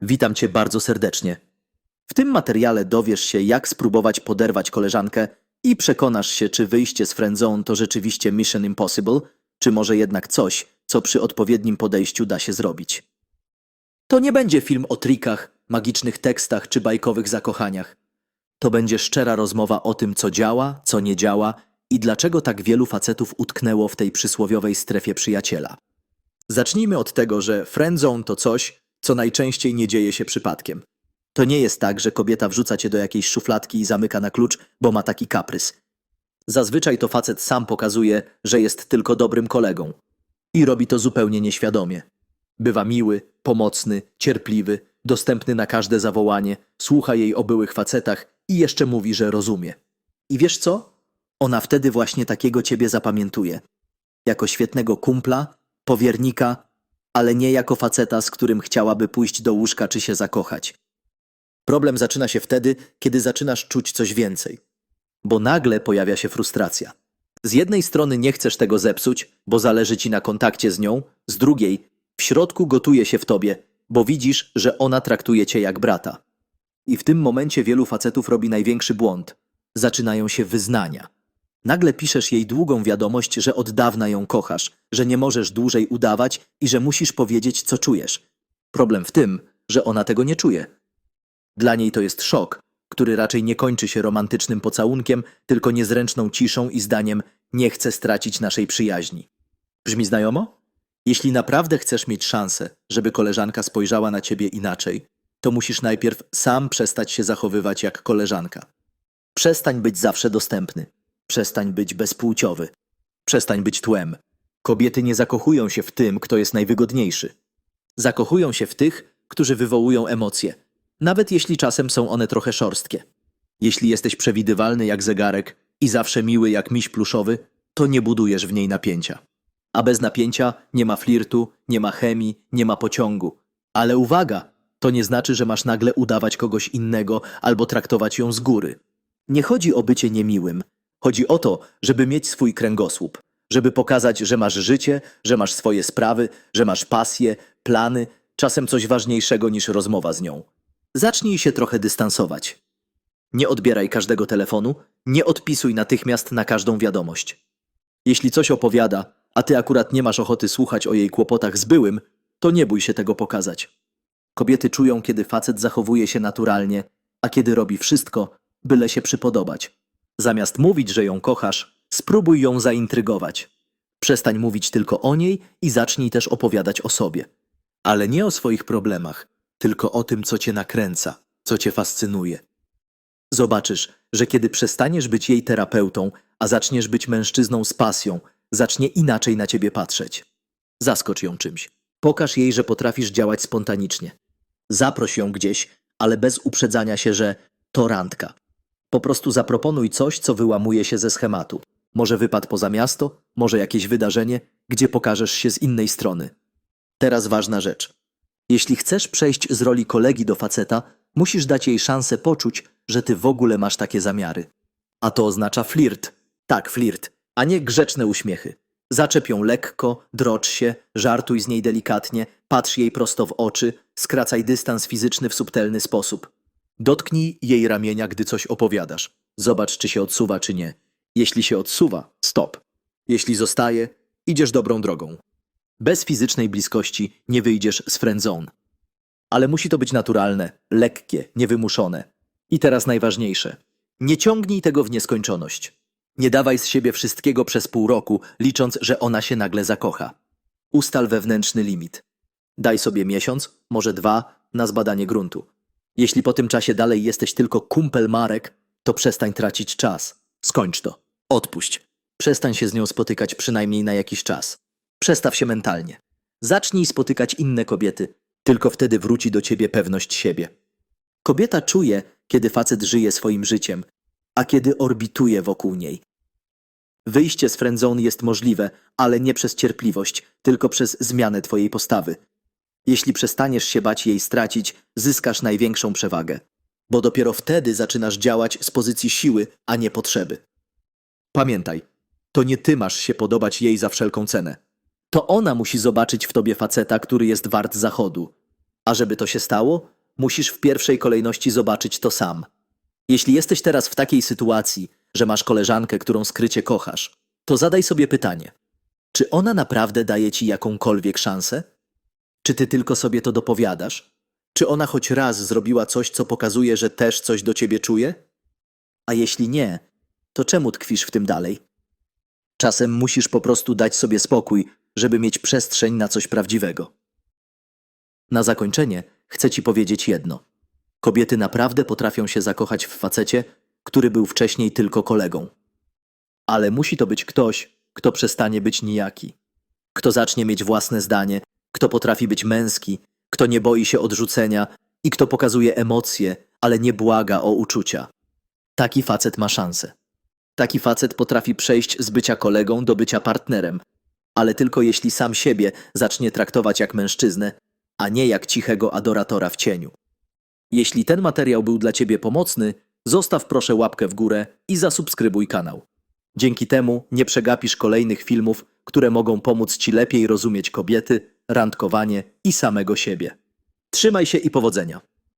Witam cię bardzo serdecznie. W tym materiale dowiesz się, jak spróbować poderwać koleżankę i przekonasz się, czy wyjście z friendzone to rzeczywiście mission impossible, czy może jednak coś, co przy odpowiednim podejściu da się zrobić. To nie będzie film o trikach, magicznych tekstach czy bajkowych zakochaniach. To będzie szczera rozmowa o tym, co działa, co nie działa i dlaczego tak wielu facetów utknęło w tej przysłowiowej strefie przyjaciela. Zacznijmy od tego, że friendzone to coś, co najczęściej nie dzieje się przypadkiem. To nie jest tak, że kobieta wrzuca cię do jakiejś szufladki i zamyka na klucz, bo ma taki kaprys. Zazwyczaj to facet sam pokazuje, że jest tylko dobrym kolegą. I robi to zupełnie nieświadomie. Bywa miły, pomocny, cierpliwy, dostępny na każde zawołanie, słucha jej o byłych facetach i jeszcze mówi, że rozumie. I wiesz co? Ona wtedy właśnie takiego ciebie zapamiętuje. Jako świetnego kumpla, powiernika, ale nie jako faceta, z którym chciałaby pójść do łóżka czy się zakochać. Problem zaczyna się wtedy, kiedy zaczynasz czuć coś więcej. Bo nagle pojawia się frustracja. Z jednej strony nie chcesz tego zepsuć, bo zależy ci na kontakcie z nią, z drugiej w środku gotuje się w tobie, bo widzisz, że ona traktuje cię jak brata. I w tym momencie wielu facetów robi największy błąd. Zaczynają się wyznania. Nagle piszesz jej długą wiadomość, że od dawna ją kochasz, że nie możesz dłużej udawać i że musisz powiedzieć, co czujesz. Problem w tym, że ona tego nie czuje. Dla niej to jest szok, który raczej nie kończy się romantycznym pocałunkiem, tylko niezręczną ciszą i zdaniem nie chcę stracić naszej przyjaźni. Brzmi znajomo? Jeśli naprawdę chcesz mieć szansę, żeby koleżanka spojrzała na ciebie inaczej, to musisz najpierw sam przestać się zachowywać jak koleżanka. Przestań być zawsze dostępny. Przestań być bezpłciowy. Przestań być tłem. Kobiety nie zakochują się w tym, kto jest najwygodniejszy. Zakochują się w tych, którzy wywołują emocje, nawet jeśli czasem są one trochę szorstkie. Jeśli jesteś przewidywalny jak zegarek i zawsze miły jak miś pluszowy, to nie budujesz w niej napięcia. A bez napięcia nie ma flirtu, nie ma chemii, nie ma pociągu. Ale uwaga, to nie znaczy, że masz nagle udawać kogoś innego albo traktować ją z góry. Nie chodzi o bycie niemiłym. Chodzi o to, żeby mieć swój kręgosłup, żeby pokazać, że masz życie, że masz swoje sprawy, że masz pasje, plany, czasem coś ważniejszego niż rozmowa z nią. Zacznij się trochę dystansować. Nie odbieraj każdego telefonu, nie odpisuj natychmiast na każdą wiadomość. Jeśli coś opowiada, a ty akurat nie masz ochoty słuchać o jej kłopotach z byłym, to nie bój się tego pokazać. Kobiety czują, kiedy facet zachowuje się naturalnie, a kiedy robi wszystko, byle się przypodobać. Zamiast mówić, że ją kochasz, spróbuj ją zaintrygować. Przestań mówić tylko o niej i zacznij też opowiadać o sobie. Ale nie o swoich problemach, tylko o tym, co cię nakręca, co cię fascynuje. Zobaczysz, że kiedy przestaniesz być jej terapeutą, a zaczniesz być mężczyzną z pasją, zacznie inaczej na ciebie patrzeć. Zaskocz ją czymś. Pokaż jej, że potrafisz działać spontanicznie. Zaproś ją gdzieś, ale bez uprzedzania się, że to randka. Po prostu zaproponuj coś, co wyłamuje się ze schematu. Może wypad poza miasto, może jakieś wydarzenie, gdzie pokażesz się z innej strony. Teraz ważna rzecz. Jeśli chcesz przejść z roli kolegi do faceta, musisz dać jej szansę poczuć, że ty w ogóle masz takie zamiary. A to oznacza flirt. Tak, flirt, a nie grzeczne uśmiechy. Zaczep ją lekko, drocz się, żartuj z niej delikatnie, patrz jej prosto w oczy, skracaj dystans fizyczny w subtelny sposób. Dotknij jej ramienia, gdy coś opowiadasz. Zobacz, czy się odsuwa, czy nie. Jeśli się odsuwa, stop. Jeśli zostaje, idziesz dobrą drogą. Bez fizycznej bliskości nie wyjdziesz z friendzone. Ale musi to być naturalne, lekkie, niewymuszone. I teraz najważniejsze. Nie ciągnij tego w nieskończoność. Nie dawaj z siebie wszystkiego przez pół roku, licząc, że ona się nagle zakocha. Ustal wewnętrzny limit. Daj sobie miesiąc, może dwa, na zbadanie gruntu. Jeśli po tym czasie dalej jesteś tylko kumpel Marek, to przestań tracić czas. Skończ to. Odpuść. Przestań się z nią spotykać przynajmniej na jakiś czas. Przestaw się mentalnie. Zacznij spotykać inne kobiety. Tylko wtedy wróci do ciebie pewność siebie. Kobieta czuje, kiedy facet żyje swoim życiem, a kiedy orbituje wokół niej. Wyjście z friendzone jest możliwe, ale nie przez cierpliwość, tylko przez zmianę twojej postawy. Jeśli przestaniesz się bać jej stracić, zyskasz największą przewagę. Bo dopiero wtedy zaczynasz działać z pozycji siły, a nie potrzeby. Pamiętaj, to nie ty masz się podobać jej za wszelką cenę. To ona musi zobaczyć w tobie faceta, który jest wart zachodu. A żeby to się stało, musisz w pierwszej kolejności zobaczyć to sam. Jeśli jesteś teraz w takiej sytuacji, że masz koleżankę, którą skrycie kochasz, to zadaj sobie pytanie: czy ona naprawdę daje ci jakąkolwiek szansę? Czy ty tylko sobie to dopowiadasz? Czy ona choć raz zrobiła coś, co pokazuje, że też coś do ciebie czuje? A jeśli nie, to czemu tkwisz w tym dalej? Czasem musisz po prostu dać sobie spokój, żeby mieć przestrzeń na coś prawdziwego. Na zakończenie chcę ci powiedzieć jedno. Kobiety naprawdę potrafią się zakochać w facecie, który był wcześniej tylko kolegą. Ale musi to być ktoś, kto przestanie być nijaki. Kto zacznie mieć własne zdanie, kto potrafi być męski, kto nie boi się odrzucenia i kto pokazuje emocje, ale nie błaga o uczucia. Taki facet ma szansę. Taki facet potrafi przejść z bycia kolegą do bycia partnerem, ale tylko jeśli sam siebie zacznie traktować jak mężczyznę, a nie jak cichego adoratora w cieniu. Jeśli ten materiał był dla Ciebie pomocny, zostaw proszę łapkę w górę i zasubskrybuj kanał. Dzięki temu nie przegapisz kolejnych filmów, które mogą pomóc Ci lepiej rozumieć kobiety, randkowanie i samego siebie. Trzymaj się i powodzenia.